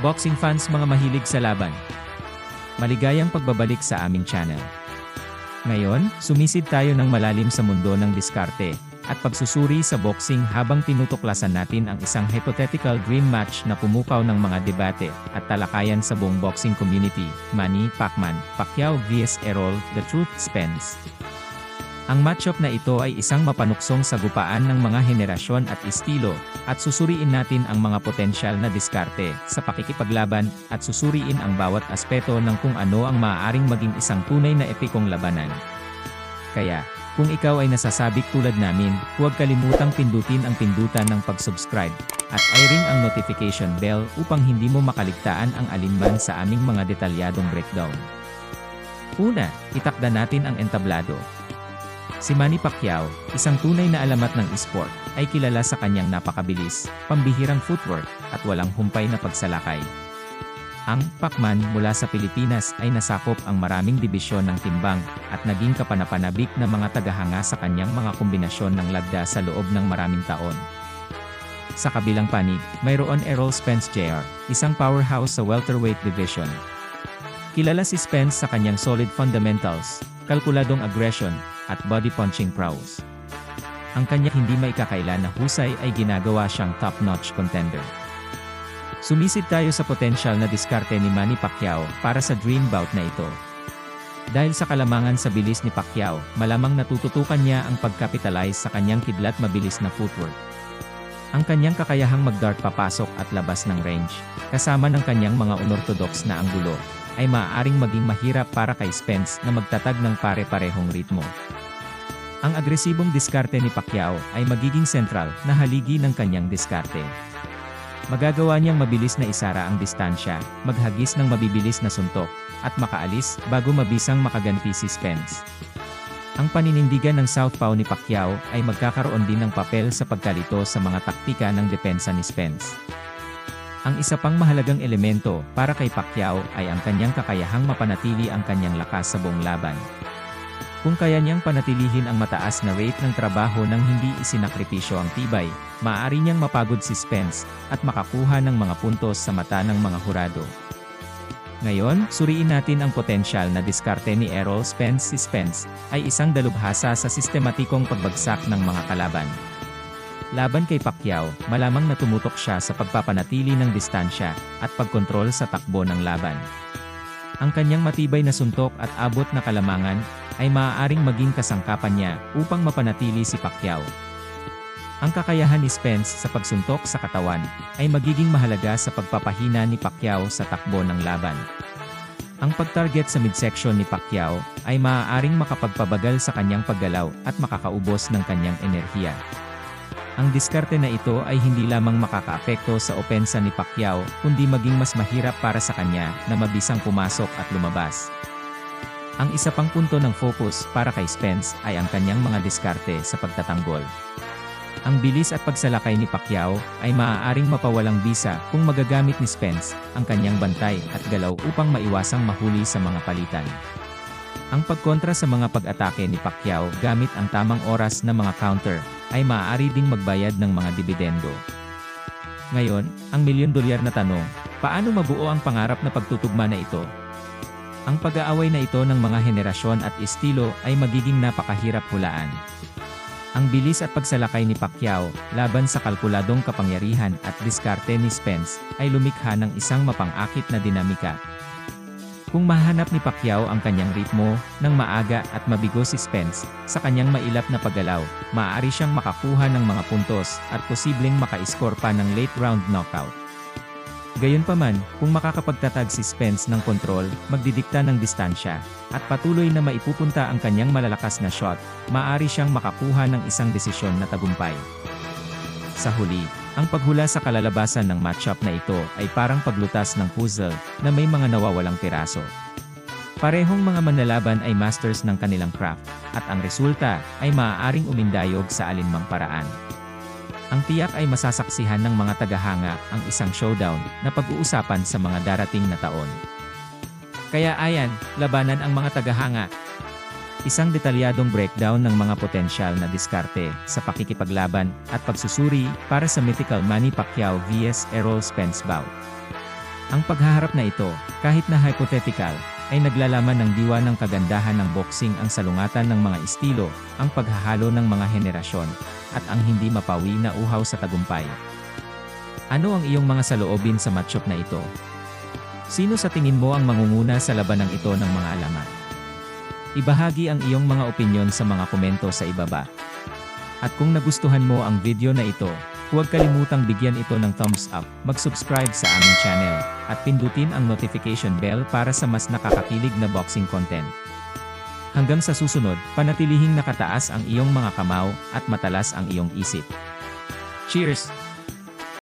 Boxing fans mga mahilig sa laban. Maligayang pagbabalik sa aming channel. Ngayon, sumisid tayo ng malalim sa mundo ng diskarte at pagsusuri sa boxing habang tinutuklasan natin ang isang hypothetical dream match na pumukaw ng mga debate at talakayan sa buong boxing community, Manny Pacman, Pacquiao vs Errol, The Truth Spence. Ang matchup na ito ay isang mapanuksong sagupaan ng mga henerasyon at estilo, at susuriin natin ang mga potensyal na diskarte sa pakikipaglaban, at susuriin ang bawat aspeto ng kung ano ang maaaring maging isang tunay na epikong labanan. Kaya, kung ikaw ay nasasabik tulad namin, huwag kalimutang pindutin ang pindutan ng pag-subscribe, at i-ring ang notification bell upang hindi mo makaligtaan ang alinman sa aming mga detalyadong breakdown. Una, itakda natin ang entablado. Si Manny Pacquiao, isang tunay na alamat ng esport, ay kilala sa kanyang napakabilis, pambihirang footwork, at walang humpay na pagsalakay. Ang Pacman mula sa Pilipinas ay nasakop ang maraming dibisyon ng timbang at naging kapanapanabik na mga tagahanga sa kanyang mga kombinasyon ng lagda sa loob ng maraming taon. Sa kabilang panig, mayroon Errol Spence Jr., isang powerhouse sa welterweight division. Kilala si Spence sa kanyang solid fundamentals, kalkuladong aggression, at body punching prowess. Ang kanya hindi maikakaila na husay ay ginagawa siyang top-notch contender. Sumisid tayo sa potensyal na diskarte ni Manny Pacquiao para sa dream bout na ito. Dahil sa kalamangan sa bilis ni Pacquiao, malamang natututukan niya ang pagkapitalize sa kanyang kidlat mabilis na footwork. Ang kanyang kakayahang mag-dart papasok at labas ng range, kasama ng kanyang mga unorthodox na anggulo, ay maaaring maging mahirap para kay Spence na magtatag ng pare-parehong ritmo. Ang agresibong diskarte ni Pacquiao ay magiging sentral na haligi ng kanyang diskarte. Magagawa niyang mabilis na isara ang distansya, maghagis ng mabibilis na suntok, at makaalis bago mabisang makaganti si Spence. Ang paninindigan ng southpaw ni Pacquiao ay magkakaroon din ng papel sa pagkalito sa mga taktika ng depensa ni Spence. Ang isa pang mahalagang elemento para kay Pacquiao ay ang kanyang kakayahang mapanatili ang kanyang lakas sa buong laban. Kung kaya niyang panatilihin ang mataas na rate ng trabaho nang hindi isinakripisyo ang tibay, maaari niyang mapagod si Spence at makakuha ng mga puntos sa mata ng mga hurado. Ngayon, suriin natin ang potensyal na diskarte ni Errol Spence si Spence ay isang dalubhasa sa sistematikong pagbagsak ng mga kalaban. Laban kay Pacquiao, malamang na tumutok siya sa pagpapanatili ng distansya at pagkontrol sa takbo ng laban. Ang kanyang matibay na suntok at abot na kalamangan ay maaaring maging kasangkapan niya upang mapanatili si Pacquiao. Ang kakayahan ni Spence sa pagsuntok sa katawan ay magiging mahalaga sa pagpapahina ni Pacquiao sa takbo ng laban. Ang pag-target sa midsection ni Pacquiao ay maaaring makapagpabagal sa kanyang paggalaw at makakaubos ng kanyang enerhiya. Ang diskarte na ito ay hindi lamang makakaapekto sa opensa ni Pacquiao, kundi maging mas mahirap para sa kanya na mabisang pumasok at lumabas. Ang isa pang punto ng focus para kay Spence ay ang kanyang mga diskarte sa pagtatanggol. Ang bilis at pagsalakay ni Pacquiao ay maaaring mapawalang bisa kung magagamit ni Spence ang kanyang bantay at galaw upang maiwasang mahuli sa mga palitan. Ang pagkontra sa mga pag-atake ni Pacquiao gamit ang tamang oras na mga counter ay maaari ding magbayad ng mga dibidendo. Ngayon, ang milyon dolyar na tanong, paano mabuo ang pangarap na pagtutugma na ito? Ang pag-aaway na ito ng mga henerasyon at estilo ay magiging napakahirap hulaan. Ang bilis at pagsalakay ni Pacquiao laban sa kalkuladong kapangyarihan at diskarte ni Spence ay lumikha ng isang mapang-akit na dinamika. Kung mahanap ni Pacquiao ang kanyang ritmo ng maaga at mabigo si Spence sa kanyang mailap na paggalaw, maaari siyang makakuha ng mga puntos at posibleng maka-score pa ng late round knockout. Gayunpaman, kung makakapagtatag si Spence ng kontrol, magdidikta ng distansya, at patuloy na maipupunta ang kanyang malalakas na shot, maaari siyang makakuha ng isang desisyon na tagumpay. Sa huli, ang paghula sa kalalabasan ng matchup na ito ay parang paglutas ng puzzle na may mga nawawalang piraso. Parehong mga manlalaban ay masters ng kanilang craft, at ang resulta ay maaaring umindayog sa alinmang paraan. Ang tiyak ay masasaksihan ng mga tagahanga ang isang showdown na pag-uusapan sa mga darating na taon. Kaya ayan, labanan ang mga tagahanga. Isang detalyadong breakdown ng mga potensyal na diskarte sa pakikipaglaban at pagsusuri para sa mythical Manny Pacquiao vs Errol Spence bout. Ang paghaharap na ito, kahit na hypothetical, ay naglalaman ng diwa ng kagandahan ng boxing ang salungatan ng mga estilo, ang paghahalo ng mga henerasyon, at ang hindi mapawi na uhaw sa tagumpay. Ano ang iyong mga saloobin sa matchup na ito? Sino sa tingin mo ang mangunguna sa labanang ito ng mga alamat? Ibahagi ang iyong mga opinyon sa mga komento sa ibaba. At kung nagustuhan mo ang video na ito, huwag kalimutang bigyan ito ng thumbs up, mag-subscribe sa aming channel, at pindutin ang notification bell para sa mas nakakakilig na boxing content. Hanggang sa susunod, panatilihing nakataas ang iyong mga kamao at matalas ang iyong isip. Cheers!